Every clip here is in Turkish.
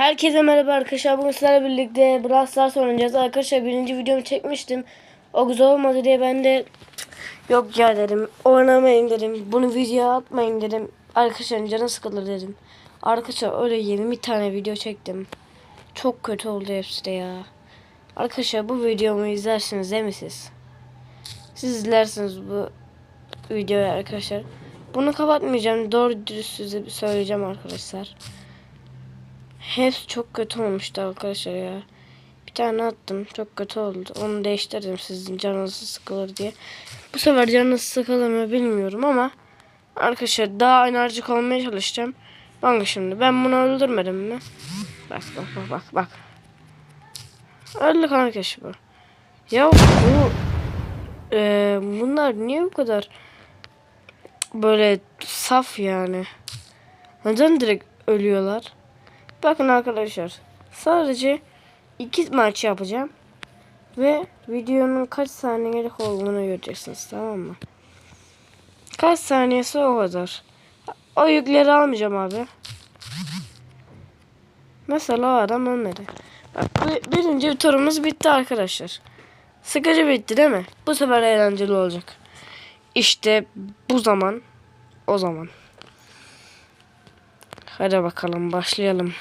Herkese merhaba arkadaşlar. Bugün sizlerle birlikte Brawl Stars oynayacağız. Arkadaşlar birinci videomu çekmiştim. O güzel olmadı diye ben de yok ya dedim. Oynamayın dedim. Bunu videoya atmayın dedim. Arkadaşlar canı sıkılır dedim. Arkadaşlar öyle 20 tane video çektim. Çok kötü oldu hepsi de ya. Arkadaşlar bu videomu izlersiniz değil mi siz? Siz izlersiniz bu videoyu arkadaşlar. Bunu kapatmayacağım. Doğru dürüst size söyleyeceğim arkadaşlar. Hepsi çok kötü olmuştu arkadaşlar ya. Bir tane attım. Çok kötü oldu. Onu değiştirdim sizin canınız sıkılır diye. Bu sefer canınız sıkılır mı bilmiyorum ama arkadaşlar daha enerjik olmaya çalışacağım. Bakın şimdi ben bunu öldürmedim mi? Bak bak bak bak bak. Öldük arkadaşlar bu. Ya bu e, bunlar niye bu kadar böyle saf yani? Neden direkt ölüyorlar? Bakın arkadaşlar. Sadece iki maç yapacağım. Ve videonun kaç saniyelik olduğunu göreceksiniz tamam mı? Kaç saniyesi o kadar. O yükleri almayacağım abi. Mesela o adam ölmedi. Bak bir- birinci turumuz bitti arkadaşlar. Sıkıcı bitti değil mi? Bu sefer eğlenceli olacak. İşte bu zaman o zaman. Hadi bakalım başlayalım.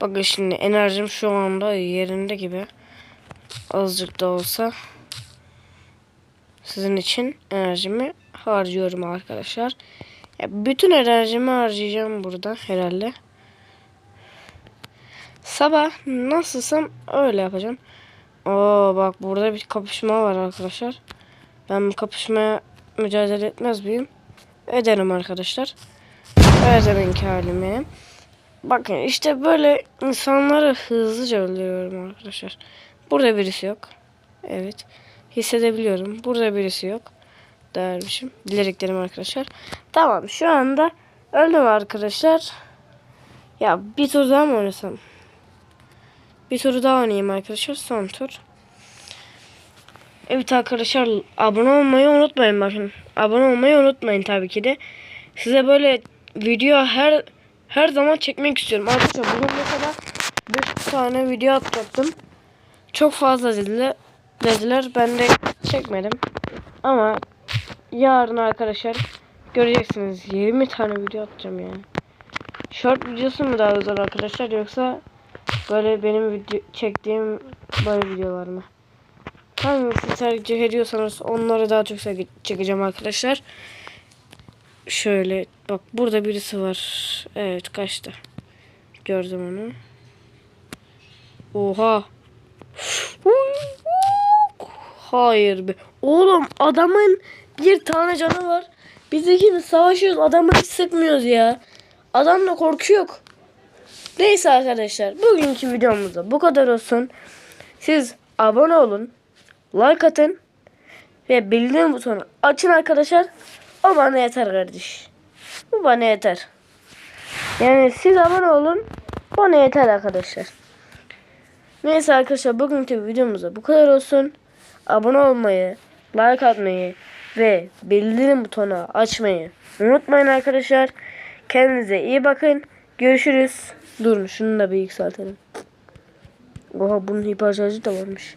Bakın şimdi enerjim şu anda yerinde gibi. Azıcık da olsa sizin için enerjimi harcıyorum arkadaşlar. Ya bütün enerjimi harcayacağım burada herhalde. Sabah nasılsam öyle yapacağım. Oo bak burada bir kapışma var arkadaşlar. Ben bu kapışmaya mücadele etmez miyim? Ederim arkadaşlar. Her zamanki. Bakın işte böyle insanları hızlıca öldürüyorum arkadaşlar. Burada birisi yok. Evet. Hissedebiliyorum. Burada birisi yok. Dermişim. Bilerek derim arkadaşlar. Tamam şu anda öldüm arkadaşlar. Ya bir tur daha mı oynasam? Bir tur daha oynayayım arkadaşlar. Son tur. Evet arkadaşlar abone olmayı unutmayın bakın. Abone olmayı unutmayın tabii ki de. Size böyle video her her zaman çekmek istiyorum. Arkadaşlar bugün mesela 5 tane video atacaktım. Çok fazla dediler. Dediler ben de çekmedim. Ama yarın arkadaşlar göreceksiniz 20 tane video atacağım yani. Short videosu mu daha güzel arkadaşlar yoksa böyle benim video çektiğim böyle videolar mı? Hangisini tercih ediyorsanız onları daha çok çekeceğim arkadaşlar. Şöyle bak burada birisi var. Evet kaçtı. Gördüm onu. Oha. Hayır be. Oğlum adamın bir tane canı var. Biz ikimiz savaşıyoruz. Adamı hiç sıkmıyoruz ya. Adamla korku yok. Neyse arkadaşlar. Bugünkü videomuzda bu kadar olsun. Siz abone olun. Like atın. Ve bildirim butonu açın arkadaşlar. O bana yeter kardeş. Bu bana yeter. Yani siz abone olun. Bana yeter arkadaşlar. Neyse arkadaşlar bugünkü videomuzda bu kadar olsun. Abone olmayı, like atmayı ve bildirim butonu açmayı unutmayın arkadaşlar. Kendinize iyi bakın. Görüşürüz. Durun şunu da bir yükseltelim. Oha bunun hiper şarjı da varmış.